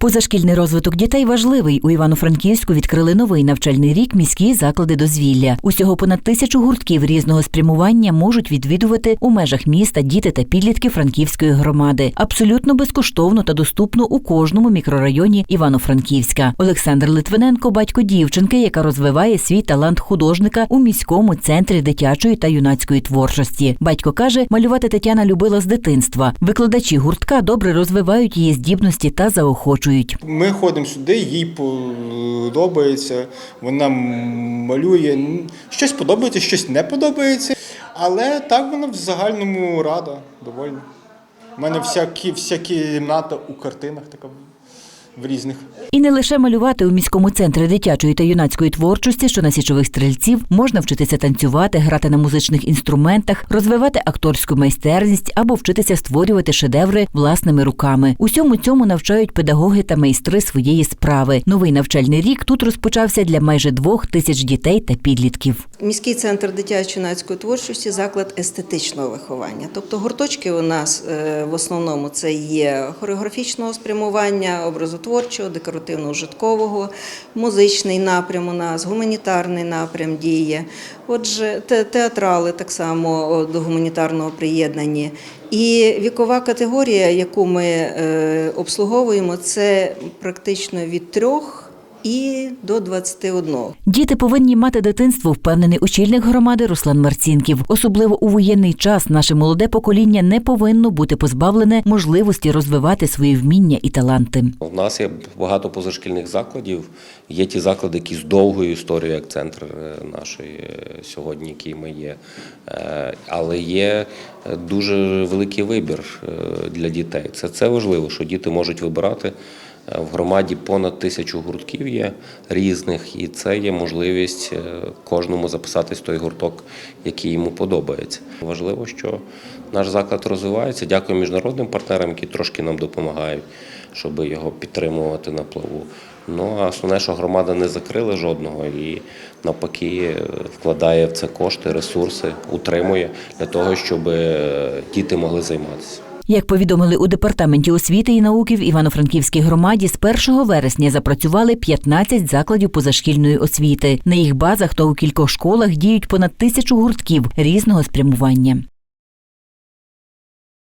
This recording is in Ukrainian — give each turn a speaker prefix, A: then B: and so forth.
A: Позашкільний розвиток дітей важливий. У Івано-Франківську відкрили новий навчальний рік міські заклади дозвілля. Усього понад тисячу гуртків різного спрямування можуть відвідувати у межах міста діти та підлітки Франківської громади. Абсолютно безкоштовно та доступно у кожному мікрорайоні Івано-Франківська. Олександр Литвиненко, батько дівчинки, яка розвиває свій талант художника у міському центрі дитячої та юнацької творчості. Батько каже, малювати Тетяна любила з дитинства. Викладачі гуртка добре розвивають її здібності та заохочують.
B: Ми ходимо сюди, їй подобається, вона малює. Щось подобається, щось не подобається. Але так вона в загальному рада, довольна. У мене вся, вся кімната у картинах така в різних.
A: І не лише малювати у міському центрі дитячої та юнацької творчості, що на січових стрільців можна вчитися танцювати, грати на музичних інструментах, розвивати акторську майстерність або вчитися створювати шедеври власними руками. Усьому цьому навчають педагоги та майстри своєї справи. Новий навчальний рік тут розпочався для майже двох тисяч дітей та підлітків.
C: Міський центр дитячо-юнацької творчості заклад естетичного виховання. Тобто гурточки у нас е, в основному це є хореографічного спрямування, образотворчого, декоративно-ужиткового, музичний напрям у нас, гуманітарний напрям діє. Отже, те- театрали так само до гуманітарного приєднані. І вікова категорія, яку ми е, обслуговуємо, це практично від трьох і до 21.
A: Діти повинні мати дитинство, впевнений очільник громади Руслан Марцінків. Особливо у воєнний час наше молоде покоління не повинно бути позбавлене можливості розвивати свої вміння і таланти.
D: У нас є багато позашкільних закладів. Є ті заклади, які з довгою історією, як центр е, нашої е, сьогодні, який ми є. Е, Але є дуже великий вибір для дітей. Це, це важливо, що діти можуть вибирати. Е, В громаді понад тисячу гуртків є різних, і це є можливість е, кожному записатись той гурток, який йому подобається. Важливо, що наш заклад розвивається. Дякую міжнародним партнерам, які трошки нам допомагають, щоб його підтримувати на плаву. Ну а основне, що громада не закрила жодного і навпаки е, вкладає в це кошти, ресурси, утримує для того, щоб діти могли займатися.
A: Як повідомили у департаменті освіти і науки в Івано-Франківській громаді, з 1 вересня запрацювали 15 закладів позашкільної освіти. На їх базах та у кількох школах діють понад тисячу гуртків різного спрямування.